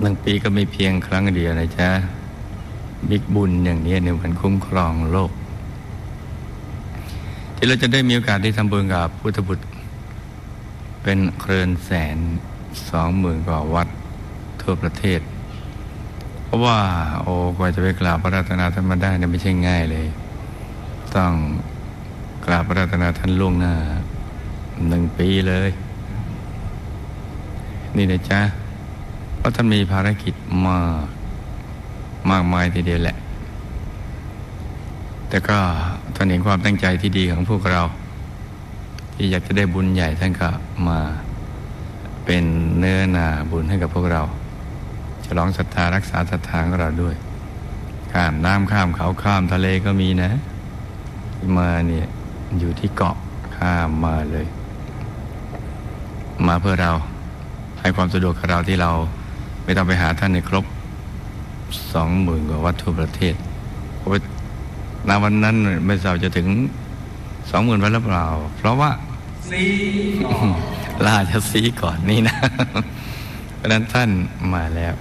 หนึ่งปีก็มีเพียงครั้งเดียวนะจ๊ะบิ๊กบุญอย่างนี้เนี่ยมันคุ้มครองโลก ที่เราจะได้มีโอกาสได้ทำบุญกับพุทธบุตร เป็นเครือนแสนสองหมื่นกว่าวัดทั่วประเทศ เพราะว่า โอ้กว่าจะไปกราบพระรัตนาท่านมาได้เนี่ยไม่ใช่ง่ายเลย ต้องกราบพระรัตนาท่านล่วงหน้าหนึ่งปีเลย นี่นะจ๊ะ เพราะท่านมีภารกิจมาก มากมายทีเดียวแหละ แต่ก็ท่านเห็นความตั้งใจที่ดีของพวกเรา ที่อยากจะได้บุญใหญ่ท่านก็มา เป็นเนื้อนาบุญให้กับพวกเราฉลองศรัทธารักษาศรัทธาของเราด้วยข้ามน้ำข้ามเขาข้ามทะเลก็มีนะ มาเนี่ยอยู่ที่เกาะข้ามมาเลย มาเพื่อเราให้ความสะดวกกับเราที่เรา ไม่ต้องไปหาท่านในครบสองหมื่นกว่าวัตถุประเทศเพราะว่าณวันนั้นไม่ทราบจะถึงสองหมื่นวันหรือเปล่า เพราะว่าสีก่อนล่าจะซีก่อนนี่นะเพราะฉะนั้นท่านมาแล้ว